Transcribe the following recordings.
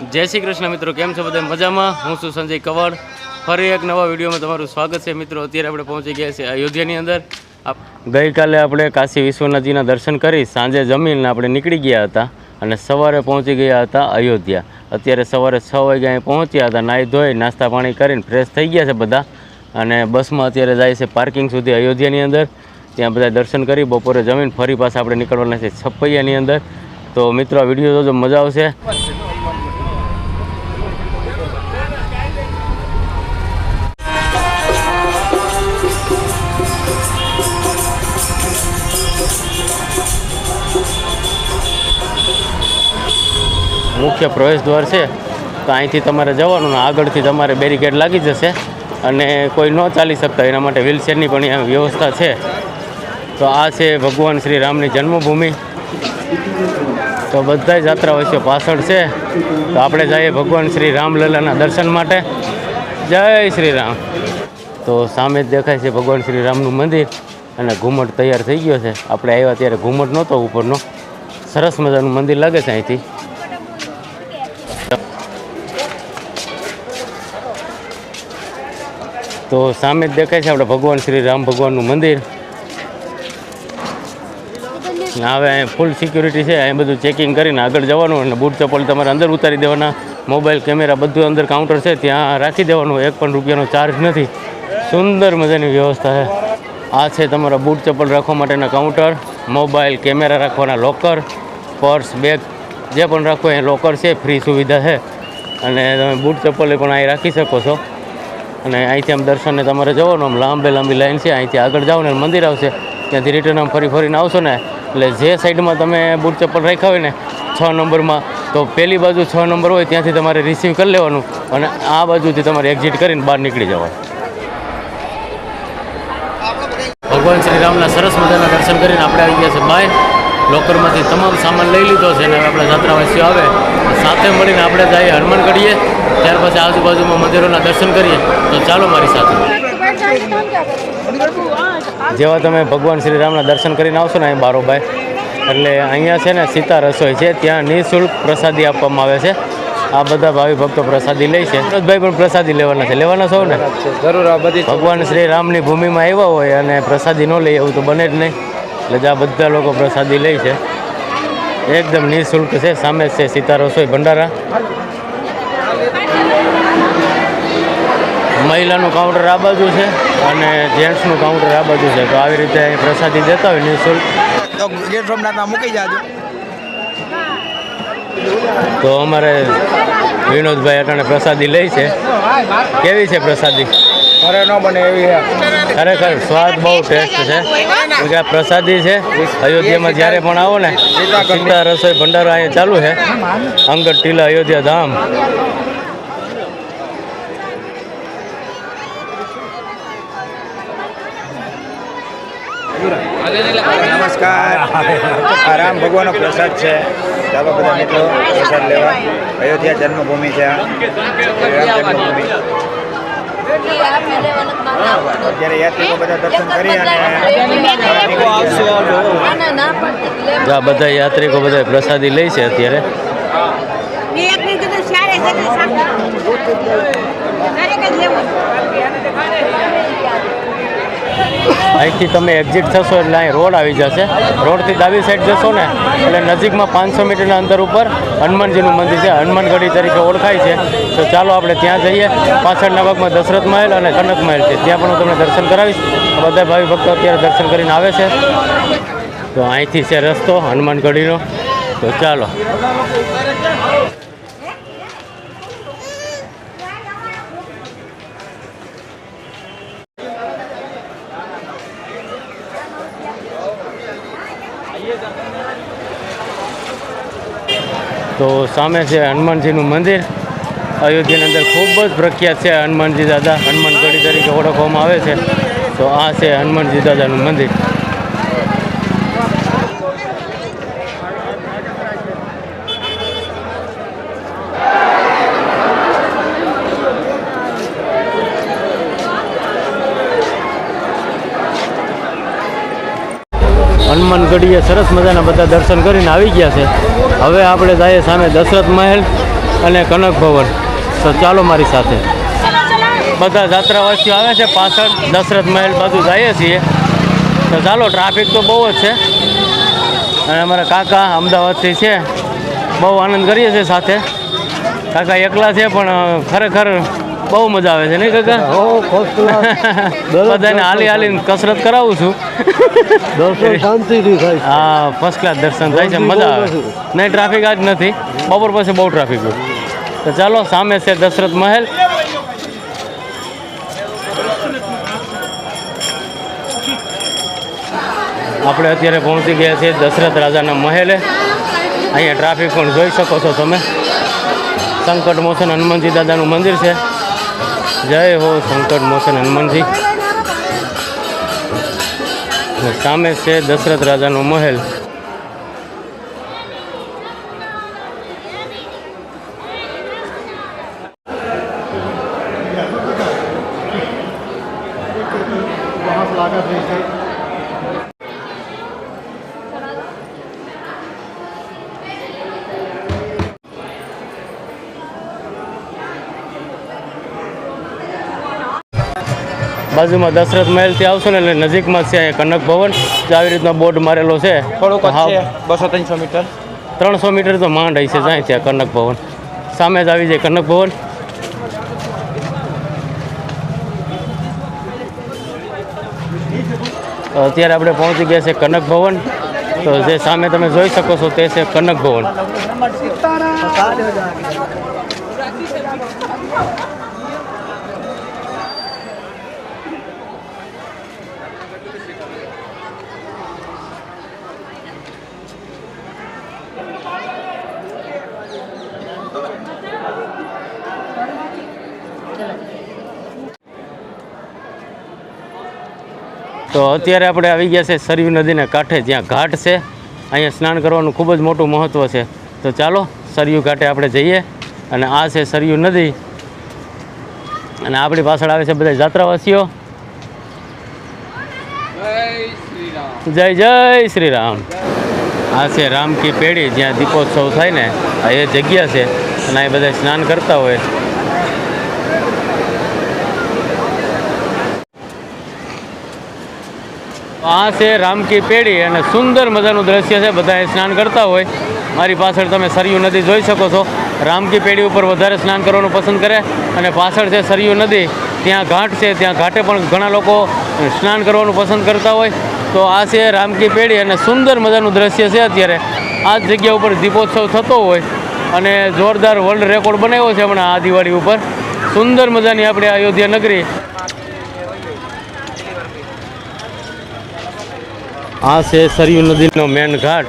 જય શ્રી કૃષ્ણ મિત્રો, કેમ છો બધા? મજામાં? હું છું સંજય કવડ. ફરી એક નવા વિડીયોમાં તમારું સ્વાગત છે મિત્રો. અત્યારે આપણે પહોંચી ગયા છીએ અયોધ્યાની અંદર. ગઈકાલે આપણે કાશી વિશ્વનાથજીના દર્શન કરી, સાંજે જમીને આપણે નીકળી ગયા હતા અને સવારે પહોંચી ગયા હતા અયોધ્યા. અત્યારે સવારે છ વાગે અહીં પહોંચ્યા હતા, નાહી ધોઈ, નાસ્તા પાણી કરીને ફ્રેશ થઈ ગયા છે બધા. અને બસમાં અત્યારે જાય છે પાર્કિંગ સુધી અયોધ્યાની અંદર. ત્યાં બધા દર્શન કરી, બપોરે જમીન ફરી પાછા આપણે નીકળવાના છે છપૈયાની અંદર. તો મિત્રો વીડિયો જોજો, મજા આવશે. મુખ્ય પ્રવેશદ્વાર છે, તો અહીંથી તમારે જવાનું આગળથી તમારે બેરિકેડ લાગી જશે અને કોઈ ન ચાલી શકતા. એના માટે વ્હીલચેરની પણ અહીંયા વ્યવસ્થા છે. તો આ છે ભગવાન શ્રી રામની જન્મભૂમિ. તો બધા યાત્રાવાસીઓ પાછળ છે. તો આપણે જઈએ ભગવાન શ્રી રામલલાના દર્શન માટે. જય શ્રી રામ. તો સામે જ દેખાય છે ભગવાન શ્રી રામનું મંદિર અને ઘુમટ તૈયાર થઈ ગયો છે. આપણે આવ્યા ત્યારે ઘુમટ નહોતો ઉપરનો. સરસ મજાનું મંદિર લાગે છે અહીંથી. તો સામે જ દેખાય છે આપણે ભગવાન શ્રી રામ ભગવાનનું મંદિર. હવે અહીંયા ફૂલ સિક્યુરિટી છે, અહીં બધું ચેકિંગ કરીને આગળ જવાનું અને બૂટ ચપ્પલ તમારે અંદર ઉતારી દેવાના. મોબાઈલ કેમેરા બધું અંદર કાઉન્ટર છે, ત્યાં રાખી દેવાનું, એક પણ રૂપિયાનો ચાર્જ નથી. સુંદર મજાની વ્યવસ્થા છે. આ છે તમારા બૂટ ચપ્પલ રાખવા માટેના કાઉન્ટર મોબાઈલ કેમેરા રાખવાના લોકર પર્સ બેગ જે પણ રાખવું એ લોકર છે ફ્રી સુવિધા છે. અને તમે બૂટ ચપ્પલ પણ અહીં રાખી શકો છો. અને અહીંથી આમ દર્શનને તમારે જવાનું, આમ લાંબે લાંબી લાઈન છે, અહીંથી આગળ જાઓ ને મંદિર આવશે. ત્યાંથી રિટર્ન આમ ફરી ફરીને આવશો ને, એટલે જે સાઈડમાં તમે બૂટ ચપ્પલ રાખ્યા હોય ને, છ નંબરમાં, તો પહેલી બાજુ છ નંબર હોય, ત્યાંથી તમારે રિસીવ કરી લેવાનું અને આ બાજુથી તમારે એક્ઝિટ કરીને બહાર નીકળી જવાનું. ભગવાન શ્રી રામના સરસ મજાના દર્શન કરીને આપણે આવી ગયા છે બહાર લોકરમાંથી તમામ સામાન લઈ લીધો છે અને હવે આપણા જાત્રાવાસીઓ આવે. સાથે મળીને આપણે જઈએ હનુમાન કરીએ ત્યાર પછી આજુબાજુમાં મંદિરોના દર્શન કરીએ. તો ચાલો મારી સાથે. જેવા તમે ભગવાન શ્રી રામના દર્શન કરીને આવશો ને અહીં બારોબાઈ એટલે અહીંયા છે ને સીતા રસોઈ છે. ત્યાં નિઃશુલ્ક પ્રસાદી આપવામાં આવે છે. આ બધા ભાવિ ભક્તો પ્રસાદી લે છે. ભાઈ પણ પ્રસાદી લેવાના છે. લેવાના છો ને? જરૂર આ બધી ભગવાન શ્રી રામની ભૂમિમાં આવ્યા હોય અને પ્રસાદી ન લઈ એવું તો બને જ નહીં. એટલે આ બધા લોકો પ્રસાદી લે છે. એકદમ નિઃશુલ્ક છે. સામે છે સીતા રસોઈ ભંડારા. મહિલાનું કાઉન્ટર આ બાજુ છે અને જેન્ટ્સનું કાઉન્ટર આ બાજુ છે. તો આવી રીતે અહીં પ્રસાદી દેતા હોય નિઃશુલ્ક. તો ગેટ સોમનાથમાં મૂકી જાજો. તો અમારે વિનોદભાઈ અટાણે પ્રસાદી લે છે. કેવી છે પ્રસાદી? ઘરે ન બને એવી છે. ખરેખર સ્વાદ બહુ ટેસ્ટ છે. આ પ્રસાદી છે. અયોધ્યામાં જ્યારે પણ આવો ને સીતા રસોઈ ભંડારો અહીંયા ચાલુ છે. અંગત ટીલા અયોધ્યા ધામ. નમસ્કાર. આ રામ ભગવાનનો પ્રસાદ છે. ચાલો બધા મિત્રો પ્રસાદ લેવા. અયોધ્યા જન્મભૂમિ છે. રામ જન્મભૂમિ. અત્યારે યાત્રિકો બધા દર્શન કરી અને આ બધા યાત્રિકો બધા પ્રસાદી લે છે અત્યારે. અહીંથી તમે એક્ઝિટ થશો એટલે અહીં રોડ આવી જશે. રોડથી ડાબી સાઈડ જશો ને, એટલે નજીકમાં પાંચસો મીટરના અંતર ઉપર હનુમાનજીનું મંદિર છે. હનુમાનગઢી તરીકે ઓળખાય છે. તો ચાલો આપણે ત્યાં જઈએ. પાછળના ભાગમાં દશરથ મહેલ અને કનક મહેલ છે. ત્યાં પણ હું તમને દર્શન કરાવીશ. બધા ભાવિ ભક્તો અત્યારે દર્શન કરીને આવે છે. તો અહીંથી છે રસ્તો હનુમાનગઢીનો તો ચાલો. તો સામે છે હનુમાનજીનું મંદિર. અયોધ્યાની અંદર ખૂબ જ પ્રખ્યાત છે હનુમાનજી દાદા. હનુમાનગઢી તરીકે ઓળખવામાં આવે છે. તો આ છે હનુમાનજી દાદાનું મંદિર. હનુમાનગઢીએ સરસ મજાના બધા દર્શન કરીને આવી ગયા છે. હવે આપણે જઈએ સામે દશરથ મહેલ અને કનક ભવન. તો ચાલો મારી સાથે. બધા જાત્રાવાસીઓ આવે છે પાછળ, દશરથ મહેલ બાજુ જઈએ છીએ. તો ચાલો ટ્રાફિક તો બહુ જ છે. અને અમારા કાકા અમદાવાદથી છે. બહુ આનંદ કરીએ છીએ સાથે. કાકા એકલા છે, પણ ખરેખર બહુ મજા આવે છે નહીં કાકા? બધાને હાલી હાલીને કસરત કરાવું છું. દર્શન શાંતિથી થાય. હા ફર્સ્ટ ક્લાસ દર્શન થાય છે મજા આવે. નહીં ટ્રાફિક આજ નથી. બપોર પછી બહુ ટ્રાફિક હોય. તો ચાલો સામે છે દશરથ મહેલ. આપણે અત્યારે પહોંચી ગયા છીએ દશરથ રાજાના મહેલે. અહીંયા ટ્રાફિક પણ જોઈ શકો છો તમે. સંકટ મોસન હનુમાનજી દાદાનું મંદિર છે. જય હો સંકટ મોચન હનુમાનજી અને સામે છે દશરથ રાજાનો મહેલ બાજુમાં દશરથ મહેલથી આવશો ને એટલે નજીકમાં છે કનક ભવન જે આવી રીતનો બોર્ડ મારેલો છે. થોડુંક જ હા, છે બસો ત્રણસો મીટર. ત્રણસો મીટર તો માંડ હશે જાય ત્યાં કનક ભવન. સામે જ આવી જાય કનક ભવન. અત્યારે આપણે પહોંચી ગયા છે કનક ભવન. તો જે સામે તમે જોઈ શકો છો તે છે કનક ભવન. તો અત્યારે આપણે આવી ગયા છે સરયુ નદીના કાંઠે, જ્યાં ઘાટ છે. અહીંયા સ્નાન કરવાનું ખૂબ જ મોટું મહત્ત્વ છે. તો ચાલો, સરયુ ઘાટે આપણે જઈએ અને આ છે સરયુ નદી. અને આપણી પાછળ આવે છે બધા જાત્રાવાસીઓ. જય જય શ્રી રામ. આ છે રામ કી પેઢી જ્યાં દીપોત્સવ થાય ને, આ એ જગ્યા છે અને અહીં બધા સ્નાન કરતા હોય. આ છે રામકી પેઢી અને સુંદર મજાનું દ્રશ્ય છે બધા સ્નાન કરતા હોય. મારી પાછળ તમે સરયુ નદી જોઈ શકો છો. રામકી પેઢી ઉપર વધારે સ્નાન કરવાનું પસંદ કરે અને પાછળ છે સરયુ નદી. ત્યાં ઘાટ છે, ત્યાં ઘાટે પણ ઘણા લોકો સ્નાન કરવાનું પસંદ કરતા હોય. તો આ છે રામકી પેઢી અને સુંદર મજાનું દ્રશ્ય છે અત્યારે. આ જ જગ્યા ઉપર દીપોત્સવ થતો હોય અને જોરદાર વર્લ્ડ રેકોર્ડ બનાવ્યો છે હમણાં આ દિવાળી ઉપર. સુંદર મજાની આપણે અયોધ્યા નગરી આ છે સરયુ નદીનો મેન ઘાટ.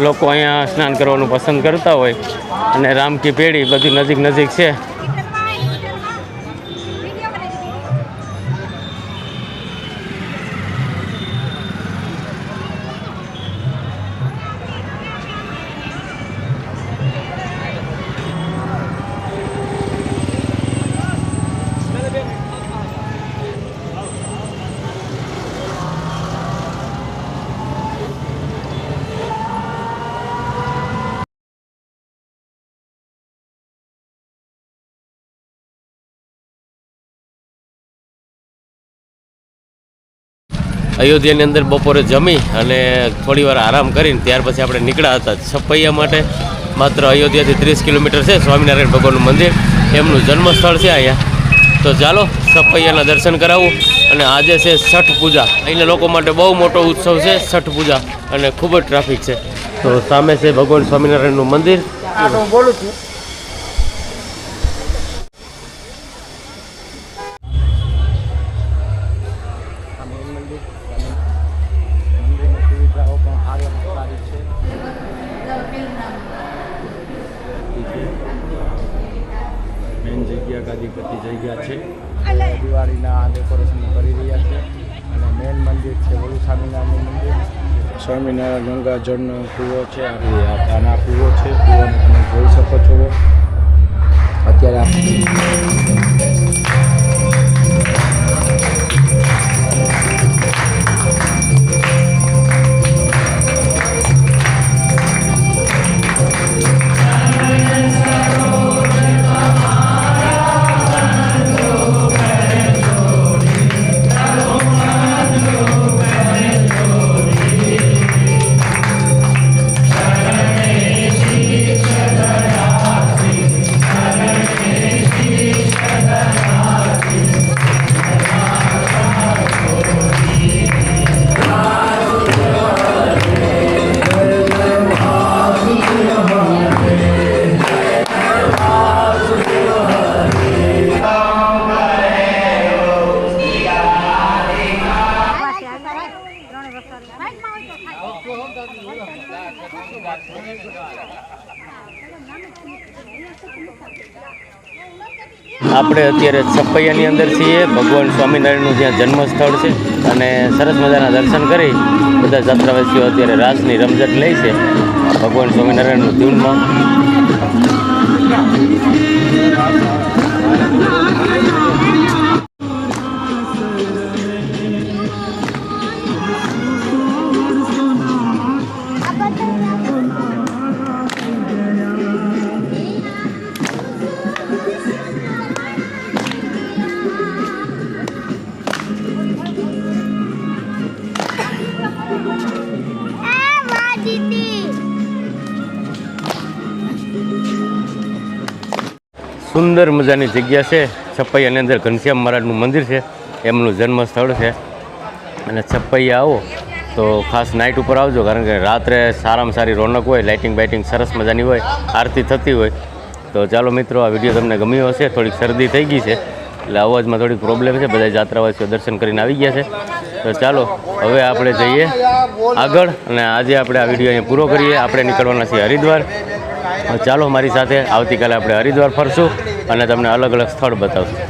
લોકો અહીંયા સ્નાન કરવાનું પસંદ કરતા હોય. અને રામકી પેઢી બધી નજીક નજીક છે. અયોધ્યાની અંદર બપોરે જમી અને થોડી વાર આરામ કરીને ત્યાર પછી આપણે નીકળ્યા હતા છપૈયા માટે. માત્ર અયોધ્યાથી ત્રીસ કિલોમીટર છે. સ્વામિનારાયણ ભગવાનનું મંદિર, એમનું જન્મસ્થળ છે અહીંયા. તો ચાલો છપૈયાના દર્શન કરાવું અને આજે છે છઠ પૂજા. અહીંના લોકો માટે બહુ મોટો ઉત્સવ છે છઠ પૂજા અને ખૂબ જ ટ્રાફિક છે. તો સામે છે ભગવાન સ્વામિનારાયણનું મંદિર. બોલું છું. મેન જગ્યા જઈ ગયા છે. દિવાળીના ડેકોરેશન કરી રહ્યા છે. અને મેન મંદિર છે વડુ સ્વામિનારાયણ મંદિર. સ્વામિનારાયણ ગંગા જળનો કૂવો છે. આ કુવો કૂવો છે. કૂવાને તમે જોઈ શકો છો. અત્યારે આપણે અત્યારે છપૈયાની અંદર છીએ. ભગવાન સ્વામિનારાયણનું જ્યાં જન્મસ્થળ છે અને સરસ મજાના દર્શન કરી બધા જાત્રાવાસીઓ અત્યારે રાસની રમઝટ લે છે. ભગવાન સ્વામિનારાયણનું ધૂનમાં. સુંદર મજાની જગ્યા છે. છપૈયાની અંદર ઘનશ્યામ મહારાજનું મંદિર છે. એમનું જન્મસ્થળ છે. અને છપૈયા આવો તો ખાસ નાઇટ ઉપર આવજો, કારણ કે રાત્રે સારામાં સારી રોનક હોય લાઇટિંગ બાઇટિંગ સરસ મજાની હોય, આરતી થતી હોય. તો ચાલો મિત્રો, આ વીડિયો તમને ગમ્યો હશે, થોડીક શરદી થઈ ગઈ છે. એટલે અવાજમાં થોડીક પ્રોબ્લેમ છે. બધા જાત્રાવાસીઓ દર્શન કરીને આવી ગયા છે. તો ચાલો, હવે આપણે જઈએ આગળ અને આજે આપણે આ વીડિયો અહીંયા પૂરો કરીએ. આપણે નીકળવાના છીએ હરિદ્વાર. ચાલો, મારી સાથે આવતીકાલે આપણે હરિદ્વાર ફરશું અને તમને અલગ અલગ સ્થળ બતાવશું.